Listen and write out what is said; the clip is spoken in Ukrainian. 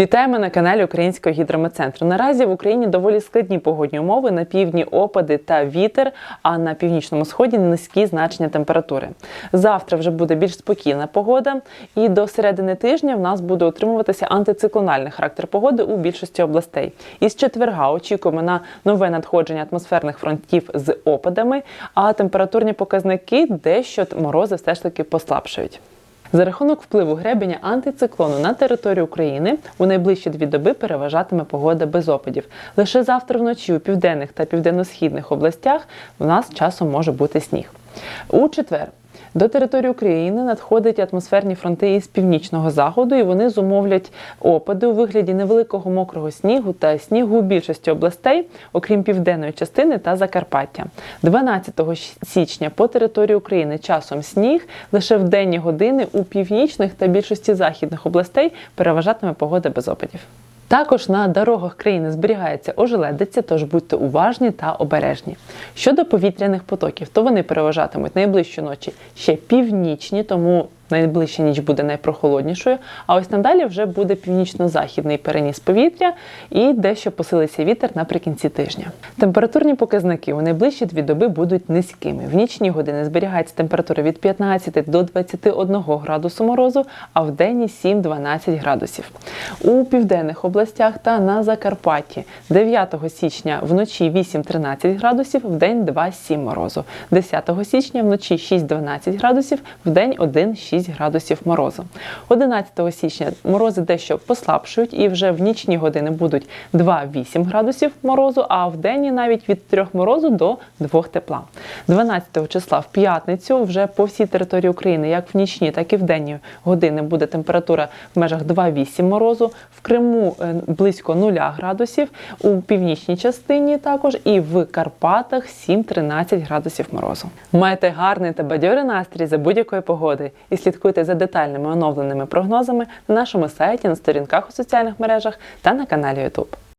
Вітаємо на каналі Українського гідрометцентру. Наразі в Україні доволі складні погодні умови. На півдні опади та вітер, а на північному сході низькі значення температури. Завтра вже буде більш спокійна погода, і до середини тижня в нас буде утримуватися антициклональний характер погоди у більшості областей. Із четверга очікуємо на нове надходження атмосферних фронтів з опадами, а температурні показники дещо морози все ж таки послабшають. За рахунок впливу гребеня антициклону на територію України у найближчі дві доби переважатиме погода без опадів. Лише завтра вночі у південних та південно-східних областях в нас часом може бути сніг. У четвер до території України надходять атмосферні фронти із північного заходу, і вони зумовлять опади у вигляді невеликого мокрого снігу та снігу у більшості областей, окрім південної частини та Закарпаття. 12 січня по території України часом сніг лише в денні години у північних та більшості західних областей переважатиме погода без опадів. Також на дорогах країни зберігається ожеледиця, тож будьте уважні та обережні. Щодо повітряних потоків, то вони переважатимуть найближчі ночі ще північні, тому найближча ніч буде найпрохолоднішою. А ось надалі вже буде північно-західний переніс повітря і дещо посилиться вітер наприкінці тижня. Температурні показники у найближчі дві доби будуть низькими. В нічні години зберігається температура від 15 до 21 градусу морозу, а в денні 7-12 градусів. У південних областях та на Закарпатті 9 січня вночі 8-13 градусів, в день 2-7 морозу. 10 січня вночі 6-12 градусів, в день 1-6 градусів морозу. 11 січня морози дещо послабшують і вже в нічні години будуть 2-8 градусів морозу, а в день навіть від 3 морозу до 2 тепла. 12 числа в п'ятницю вже по всій території України, як в нічні, так і в денні години буде температура в межах 2-8 морозу. В Криму е, близько 0 градусів, у північній частині також і в Карпатах 7-13 градусів морозу. Майте гарний та бадьорий настрій за будь-якої погоди і слідкуйте за детальними оновленими прогнозами на нашому сайті, на сторінках у соціальних мережах та на каналі YouTube.